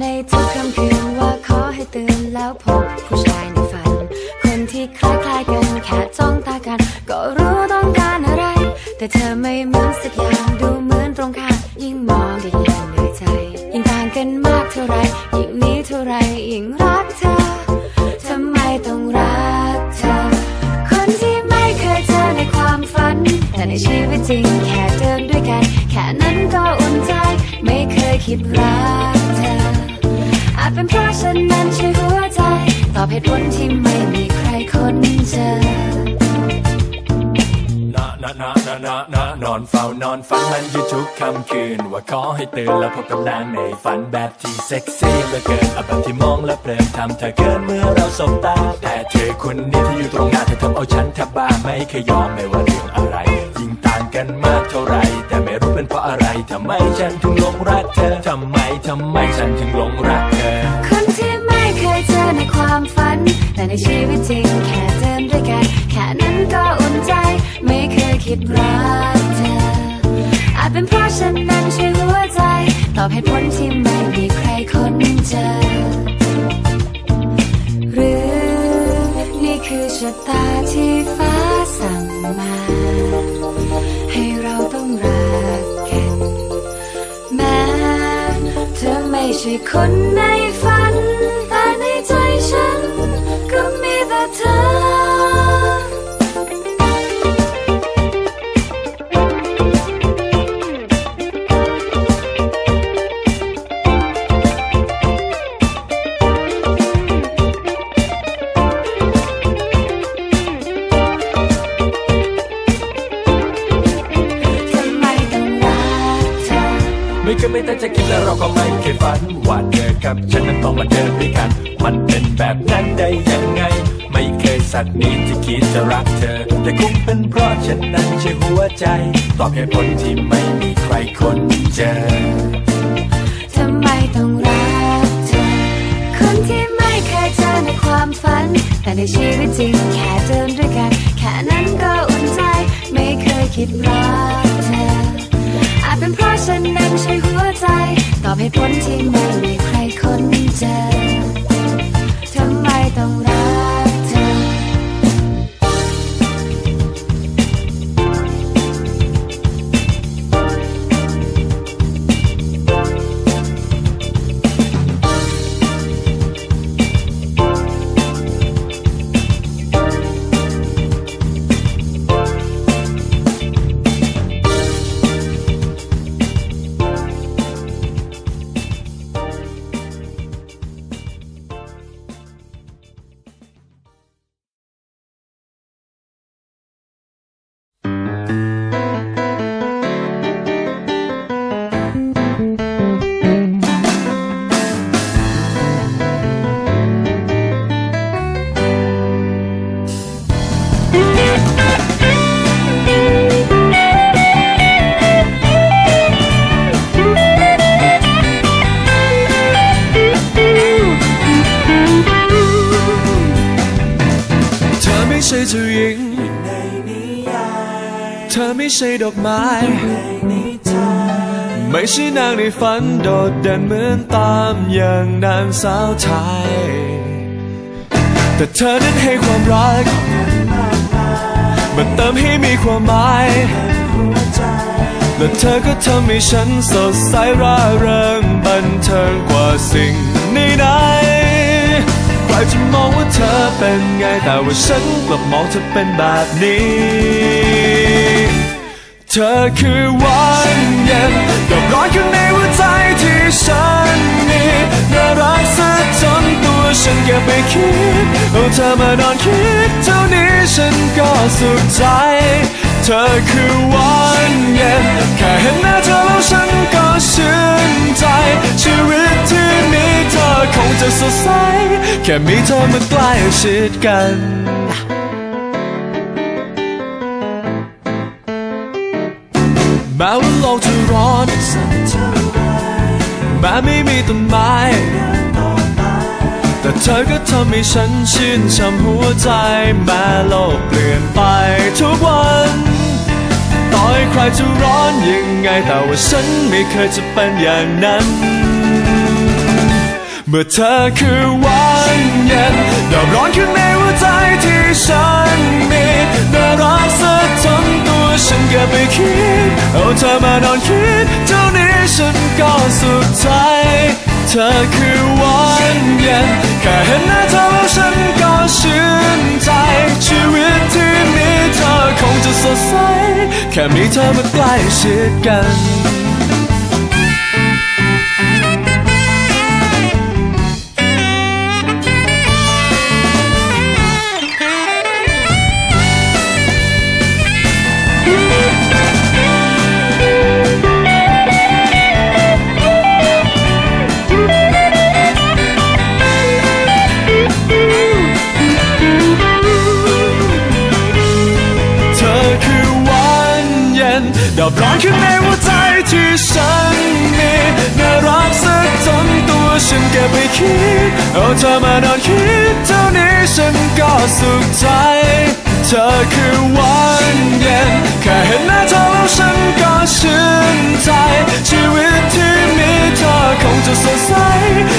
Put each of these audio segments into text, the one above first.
ในทุกค่ำคืนว่าขอให้ตื่นแล้วพบผู้ชายในฝัน คนที่คล้ายๆกันแค่จ้องตากัน ก็รู้ต้องการอะไร แต่เธอไม่เหมือนสักอย่างดูเหมือนตรงข้ามยิ่งมองก็ยิ่งเหนื่อยใจ ยิ่งต่างกันมากเท่าไรยิ่งนี้เท่าไรยิ่งรักเธอทำไมต้องรักเธอ คนที่ไม่เคยเจอในความฝัน แต่ในชีวิตจริงแค่เดินด้วยกัน แค่นั้นก็อุ่นใจ ไม่เคยคิดรัก ราะฉันนั้นใช่หัวใจ ตอบเหตุผลที่ไม่มีใครคนเจอ นะนะนะนะนะนะนอนเฝ้านอนฝันมันอยู่ทุกค่ำคืน ว่าขอให้ตื่นแล้วพบกับนางในฝันแบบที่เซ็กซี่เหลือเกินเอาแบบที่มองแล้วเพลินทำเธอเกินเมื่อเราสบตา แต่เธอคนนี้ที่อยู่ตรงหน้าเธอทำเอาฉันแทบบ้าไม่เคยยอมไม่ว่าเรื่องอะไร กันมากเท่าไรแต่ไม่รู้เป็นเพราะอะไรทำไมฉันถึงหลงรักเธอทำไมทำไมฉันถึงหลงรักเธอ คนที่ไม่เคยเจอในความฝัน แต่ในชีวิตจริงแค่เดินด้วยกัน แค่นั้นก็อุ่นใจ ไม่เคยคิดรักเธออาจเป็นเพราะฉันนั้นใช่หัวใจ ตอบเหตุผลที่ไม่ ใช่คนในฝัน แต่ในใจฉันก็มีแต่เธอ ไม่เคยไม่ตั้งใจคิดและเราก็ไม่เคยฝันว่าเธอกับฉันนั้นต้องมาเดินด้วยกัน มันเป็นแบบนั้นได้ยังไง ไม่เคยสักนิดที่คิดจะรักเธอ แต่คงเป็นเพราะฉันนั้นใช่หัวใจ ตอบเหตุผลที่ไม่มีใครคนเจอทำไมต้องรักเธอ คนที่ไม่เคยเจอในความฝัน แต่ในชีวิตจริงแค่เดิน ตอบเหตุผลที่ไม่มีใครค้นเจอ ไม่ใช่ดอกไม้ ไม่ใช่นางในฝันโดดเด่นเหมือนตามอย่างนางสาวไทย แต่เธอนั้นให้ความรัก มันเติมให้มีความหมาย และเธอก็ทำให้ฉันสดใสร่าเริงบันเทิงกว่าสิ่งใดใครจะมองว่าเธอเป็นไงแต่ว่าฉันกลับมองเธอเป็นแบบนี้ ธอคือวันเย็นกับร้อนข้างในหัวใจที่ฉันมีน่ารักซะจนตัวฉันเก็บไปคิดเอาเธอมานอนคิดเท่านี้ฉันก็สุขใจ เธอคือวันเย็นแค่เห็นหน้าเธอแล้วฉันก็ชื่นใจ ชีวิตที่มีเธอคงจะสดใสแค่มีเธอมาใกล้ชิดกัน แม้ว่าโลกจะร้อนแม้ไม่มีต้นไม้ แต่เธอก็ทำให้ฉันชื่นช่ำหัวใจ แม้โลกเปลี่ยนไปทุกวันต่อให้ใครจะร้อนยังไง แต่ว่าฉันไม่เคยจะเป็นอย่างนั้น เมื่อเธอคือวันเย็นดาวร้อนขึ้นในหัวใจที่ฉันมีน่ารักซะจนตัว ฉันเก็บไปคิด เอาเธอมานอนคิด เท่านี้ฉันก็สุขใจ เธอคือวันเย็นแค่เห็นหน้าเธอแล้วฉันก็ชื่นใจ ชีวิตที่มีเธอคงจะสดใส แค่มีเธอมาใกล้ชิดกัน ดาวร้อนขึ้นในหัวใจที่ฉันมีน่ารักสักจนตัวฉันเก็บไปคิด เอาเธอมานอนคิดเท่านี้ฉันก็สุขใจ เธอคือวันเย็นแค่เห็นหน้าเธอแล้วฉันก็ชื่นใจ ชีวิตที่มีเธอคงจะสดใส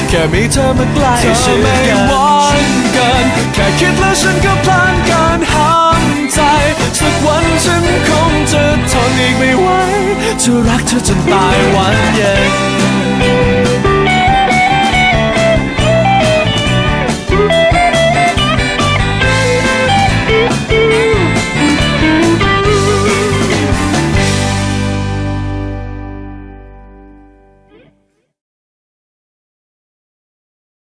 แค่มีเธอมาใกล้ชิดกันเธอไม่หวานเกิน แค่คิดแล้วฉันก็พลาน ฉันคง